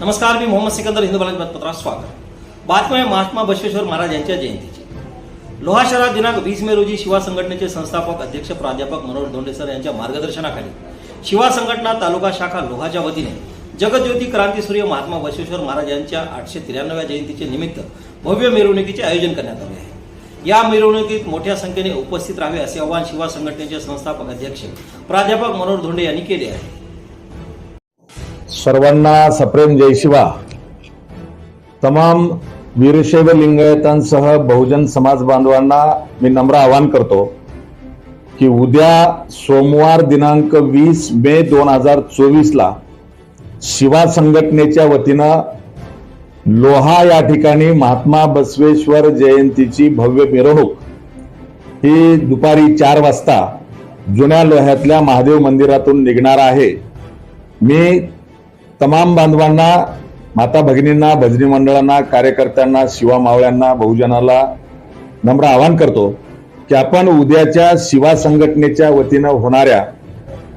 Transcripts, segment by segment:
नमस्कार मी मोहम्मद सिकंदर हिंदू बालाजी बातपत्रात स्वागत. बातमी आहे महात्मा बसवेश्वर महाराज यांच्या जयंतीची. लोहा शहरात दिनांक वीस मे रोजी शिवा संघटनेचे संस्थापक अध्यक्ष प्राध्यापक मनोहर धोंडेसर यांच्या मार्गदर्शनाखाली शिवा संघटना तालुका शाखा लोहाच्या वतीने जगज्योती क्रांतीसूर्य महात्मा बसवेश्वर महाराज यांच्या आठशे त्र्याण्णव्या जयंतीचे निमित्त भव्य मिरवणुकीचे आयोजन करण्यात आले आहे. या मिरवणुकीत मोठ्या संख्येने उपस्थित राहावे असे आवाहन शिवा संघटनेचे संस्थापक अध्यक्ष प्राध्यापक मनोहर धोंडे यांनी केले आहे. सर्वांना सप्रेम जय शिवा. तमाम वीरशैव लिंगायतांसह बहुजन समाज बांधवांना मी नम्र आवाहन करतो की उद्या सोमवार दिनांक वीस मे दोन हजार चोवीसला शिवा संघटनेच्या वतीनं लोहा या ठिकाणी महात्मा बसवेश्वर जयंतीची भव्य मिरवणूक. ही दुपारी चार वाजता जुन्या लोह्यातल्या महादेव मंदिरातून निघणार आहे. मी तमाम बांधवांना माता भगिनींना भजनी मंडळांना कार्यकर्त्यांना शिवा मावळ्यांना बहुजनाला नम्र आवाहन करतो की आपण उद्याच्या शिवा संघटनेच्या वतीनं होणाऱ्या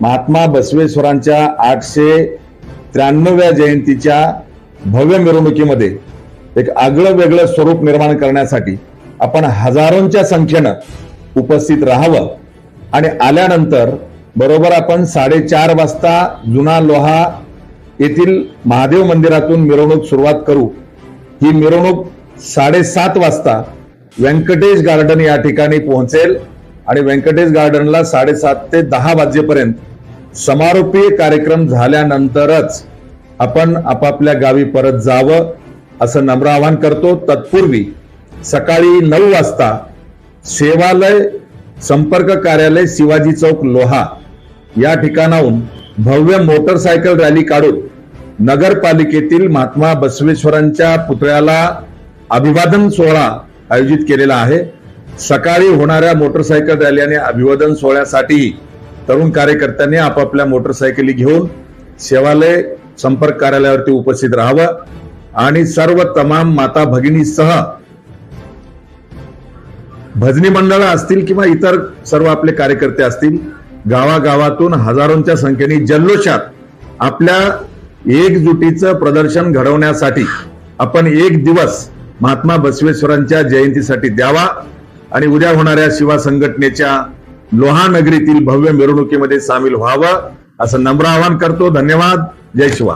महात्मा बसवेश्वरांच्या आठशे त्र्याण्णव्या जयंतीच्या भव्य मिरवणुकीमध्ये एक आगळं वेगळं स्वरूप निर्माण करण्यासाठी आपण हजारोंच्या संख्येनं उपस्थित राहावं. आणि आल्यानंतर बरोबर आपण साडेचार वाजता जुना लोहा येथील महादेव मंदिरातून मिरवणूक सुरुवात करू. ही मिरवणूक साडेसात वाजता व्यंकटेश गार्डन या ठिकाणी पोहोचेल आणि व्यंकटेश गार्डनला साडेसात ते दहा वाजेपर्यंत समारोपीय कार्यक्रम झाल्यानंतरच आपण आपापल्या गावी परत जावं असं नम्र आवाहन करतो. तत्पूर्वी सकाळी नऊ वाजता सेवालय संपर्क कार्यालय शिवाजी चौक लोहा या ठिकाणाहून भव्य मोटरसायकल रॅली काढून नगरपालिकेतील महात्मा बसवेश्वरांच्या पुतळ्याला अभिवादन सोहळा आयोजित केलेला आहे. सकाळी होणाऱ्या मोटरसायकल रॅली आणि अभिवादन सोहळ्यासाठी तरुण कार्यकर्त्यांनी आपापल्या मोटरसायकली घेऊन सेवालय संपर्क कार्यालयावरती उपस्थित राहावं आणि सर्व तमाम माता भगिनीसह भजनी मंडळ असतील किंवा इतर सर्व आपले कार्यकर्ते असतील गावागावातून हजारोंच्या संख्येने जल्लोषात आपल्या एकजुटीचं प्रदर्शन घडवण्यासाठी आपण एक दिवस महात्मा बसवेश्वरांच्या जयंतीसाठी द्यावा आणि उद्या होणाऱ्या शिवा संघटनेच्या लोहानगरीतील भव्य मिरवणुकीमध्ये सामील व्हावं असं नम्र आवाहन करतो. धन्यवाद. जय शिवा.